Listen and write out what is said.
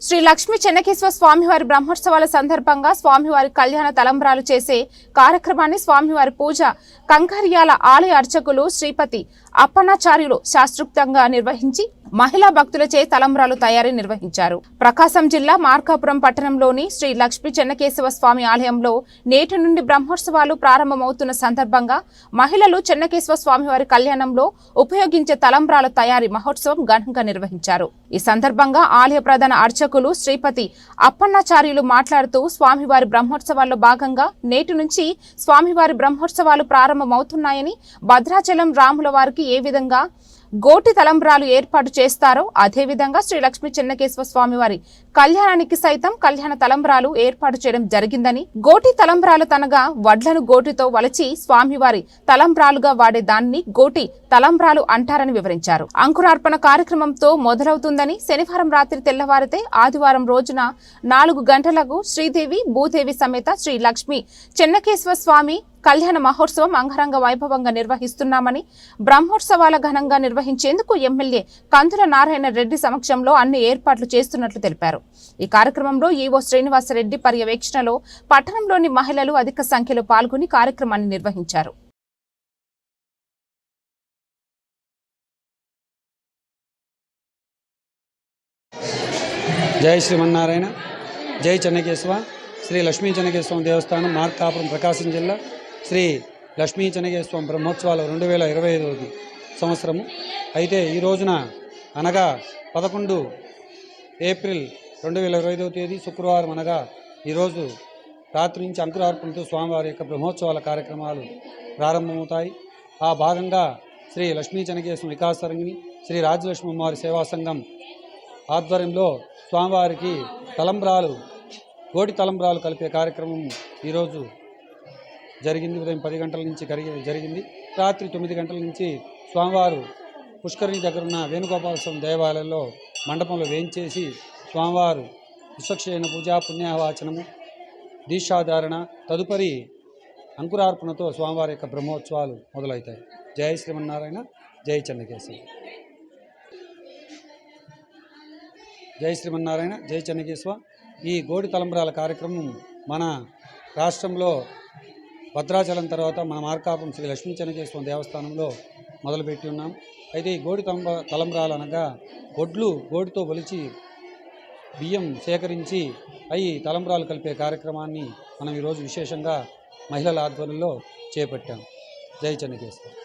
శ్రీ లక్ష్మీ చెన్నకేశ్వర స్వామివారి బ్రహ్మోత్సవాల సందర్భంగా స్వామివారి కళ్యాణ తలంబ్రాలు చేసే కార్యక్రమాన్ని స్వామివారి పూజ కంకర్యాల ఆలయ అర్చకులు శ్రీపతి అప్పణాచార్యులు శాస్త్రుక్తంగా నిర్వహించి మహిళా భక్తులచే తలంబ్రాలు తయారీ నిర్వహించారు. ప్రకాశం జిల్లా మార్కాపురం పట్టణంలోని శ్రీ లక్ష్మీ చెన్నకేశవ స్వామి ఆలయంలో నేటి నుండి బ్రహ్మోత్సవాలు ప్రారంభమవుతున్న సందర్భంగా మహిళలు చెన్నకేశవ స్వామివారి కళ్యాణంలో ఉపయోగించే తలంబ్రాల తయారీ మహోత్సవం ఘనంగా నిర్వహించారు. ఈ సందర్భంగా ఆలయ ప్రధాన అర్చకులు శ్రీపతి అప్పన్నాచార్యులు మాట్లాడుతూ స్వామివారి బ్రహ్మోత్సవాల్లో భాగంగా నేటి నుంచి స్వామివారి బ్రహ్మోత్సవాలు ప్రారంభమవుతున్నాయని భద్రాచలం రాముల వారికి ఏ విధంగా గోటి తలంబ్రాలు ఏర్పాటు చేస్తారో అదేవిధంగా శ్రీ లక్ష్మీ చెన్నకేశ్వర స్వామి వారి కళ్యాణానికి సైతం కళ్యాణ తలంబ్రాలు ఏర్పాటు చేయడం జరిగిందని గోటి తలంబ్రాలు తనగా వడ్లను గోటితో వలచి స్వామివారి తలంబ్రాలుగా వాడే దాన్ని గోటి తలంబ్రాలు అంటారని వివరించారు. అంకురార్పణ కార్యక్రమంతో మొదలవుతుందని శనివారం రాత్రి తెల్లవారితే ఆదివారం రోజున నాలుగు గంటలకు శ్రీదేవి భూదేవి సమేత శ్రీ లక్ష్మి చెన్నకేశ్వర స్వామి కళ్యాణ మహోత్సవం అంగరంగ వైభవంగా నిర్వహిస్తున్నామని బ్రహ్మోత్సవాల ఘనంగా నిర్వహించేందుకు ఎమ్మెల్యే కందుల నారాయణ రెడ్డి సమక్షంలో అన్ని ఏర్పాట్లు చేస్తున్నట్లు తెలిపారు. ఈ కార్యక్రమంలో ఈవో శ్రీనివాసరెడ్డి పర్యవేక్షణలో పట్టణంలోని మహిళలు అధిక సంఖ్యలో పాల్గొని కార్యక్రమాన్ని నిర్వహించారు. జై శ్రీమన్నారాయణ జై చెన్నకేశవ శ్రీ లక్ష్మీ చెన్నకేశ్వరం దేవస్థానం మార్కాపురం ప్రకాశం జిల్లా. శ్రీ లక్ష్మీ చెనగేశ్వరం బ్రహ్మోత్సవాలు రెండు వేల ఇరవై ఐదు సంవత్సరము. అయితే ఈ రోజున అనగా పదకొండు ఏప్రిల్ రెండు వేల ఇరవై ఐదవ తేదీ శుక్రవారం అనగా ఈరోజు రాత్రి నుంచి అంకురార్పణతో స్వామివారి యొక్క బ్రహ్మోత్సవాల కార్యక్రమాలు ప్రారంభమవుతాయి. ఆ భాగంగా శ్రీ లక్ష్మీ చెన్నకేశ్వరం వికాసరంగిని శ్రీ రాజలక్ష్మి అమ్మవారి సేవా సంఘం ఆధ్వర్యంలో స్వామివారికి తలంబ్రాలు కోటి తలంబ్రాలు కలిపే కార్యక్రమం ఈరోజు జరిగింది. ఉదయం పది గంటల నుంచి జరిగింది. రాత్రి తొమ్మిది గంటల నుంచి స్వామివారు పుష్కరిణి దగ్గర ఉన్న వేణుగోపాల స్వామి దేవాలయంలో మండపంలో వేయించేసి స్వామివారు విశ్వక్షయన పూజ పుణ్యావాచనము దీక్షాధారణ తదుపరి అంకురార్పణతో స్వామివారి యొక్క బ్రహ్మోత్సవాలు మొదలవుతాయి. జై శ్రీమన్నారాయణ జై చెన్నకేశ్వర జై శ్రీమన్నారాయణ జై చెన్నకేశ్వ. ఈ గోడి తలంబరాల కార్యక్రమం మన రాష్ట్రంలో భద్రాచలం తర్వాత మన మార్కాపురం శ్రీ లక్ష్మీ చెన్నకేశ్వరం దేవస్థానంలో మొదలుపెట్టి ఉన్నాం. అయితే ఈ గోడి తలంబ తలంబ్రాలు అనగా ఒడ్లు గోడితో ఒలిచి బియ్యం సేకరించి అవి తలంబ్రాలు కలిపే కార్యక్రమాన్ని మనం ఈరోజు విశేషంగా మహిళల ఆధ్వర్యంలో చేపట్టాం. జై చెన్నకేశ్వరం.